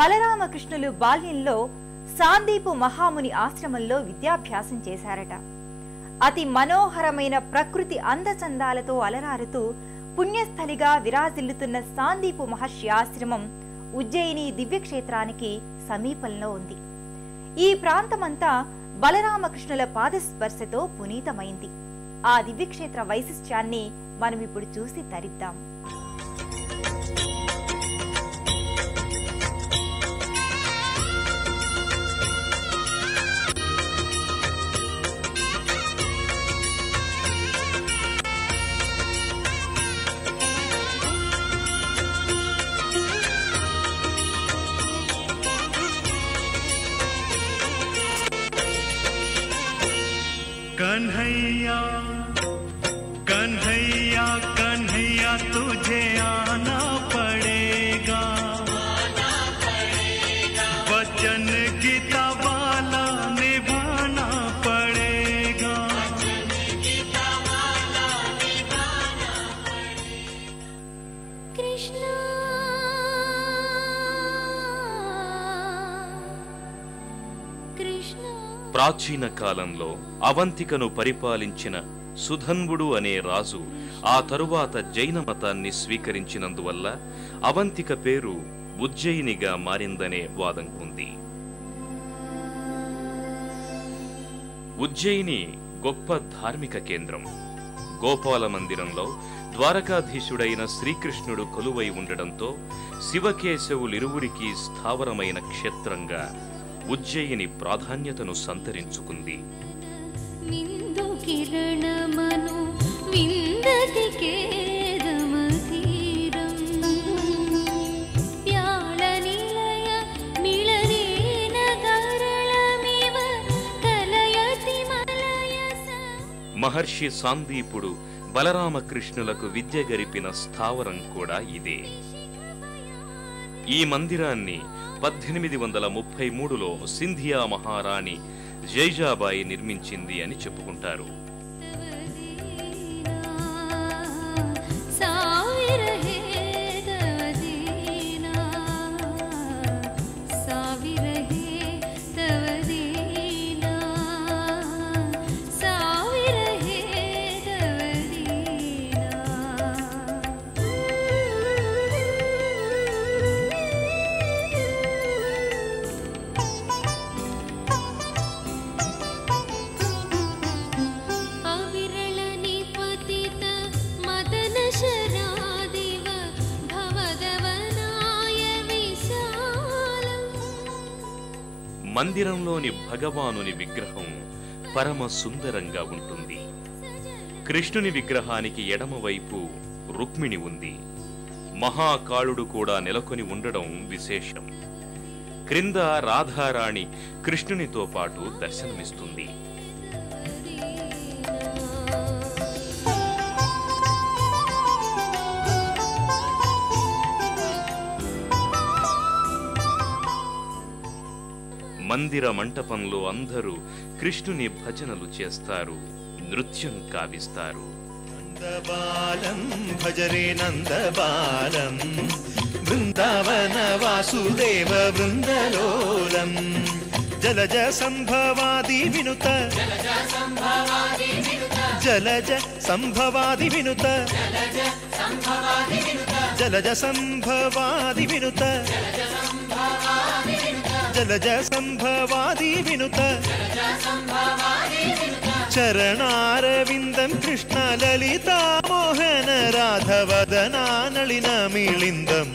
బలరామకృష్ణులు బాల్యంలో సాందీపు మహాముని ఆశ్రమంలో విద్యాభ్యాసం చేశారట. అతి మనోహరమైన ప్రకృతి అందచందాలతో అలరారుతూ పుణ్యస్థలిగా విరాజిల్లుతున్న సాందీపు మహర్షి ఆశ్రమం ఉజ్జయిని దివ్యక్షేత్రానికి సమీపంలో ఉంది. ఈ ప్రాంతమంతా బలరామకృష్ణుల పాదస్పర్శతో పునీతమైంది. ఆ దివ్యక్షేత్ర వైశిష్ట్యాన్ని మనం ఇప్పుడు చూసి తరిద్దాం. कन्हैया कन्हैया कन्हैया तुझे आना पड़ेगा। वचन गीता वाला निभाना पड़ेगा। कृष्ण ప్రాచీన కాలంలో అవంతికను పరిపాలించిన సుధన్వుడు అనే రాజు ఆ తరువాత జైన మతాన్ని స్వీకరించినందువల్ల అవంతిక పేరు ఉజ్జయినిగా మారిందనే వాదం ఉంది. ఉజ్జయిని గొప్ప ధార్మిక కేంద్రం. గోపాల మందిరంలో ద్వారకాధీశుడైన శ్రీకృష్ణుడు కొలువై ఉండడంతో శివకేశవులిరువురికి స్థావరమైన క్షేత్రంగా ఉజ్జయిని ప్రాధాన్యతను సంతరించుకుంది. మహర్షి సాందీపుడు బలరామకృష్ణులకు విద్య గరిపిన స్థావరం కూడా ఇదే. ఈ మందిరాన్ని పద్దెనిమిది వందల ముప్పై మూడులో సింధియా మహారాణి జైజాబాయి నిర్మించింది అని చెప్పుకుంటారు. మందిరంలోని భగవానుని విగ్రహం పరమ సుందరంగా ఉంటుంది. కృష్ణుని విగ్రహానికి ఎడమవైపు రుక్మిణి ఉంది. మహాకాళుడు కూడా నెలకొని ఉండడం విశేషం. క్రింద రాధారాణి కృష్ణునితో పాటు దర్శనమిస్తుంది. మందిర మంటపంలో అందరూ కృష్ణుని భజనలు చేస్తారు నృత్యం కావిస్తారు. నందబాలం భజరే నందబాలం బృందావన వాసుదేవ బృందలోలం. జలజ సంభవాది వినుత జలజ సంభవాది వినుత జలజ సంభవాది వినుత जलज सम्भवादि विनुत। चरणारविन्दं कृष्ण ललिता मोहन राधवदना नलिनमिलिन्दम्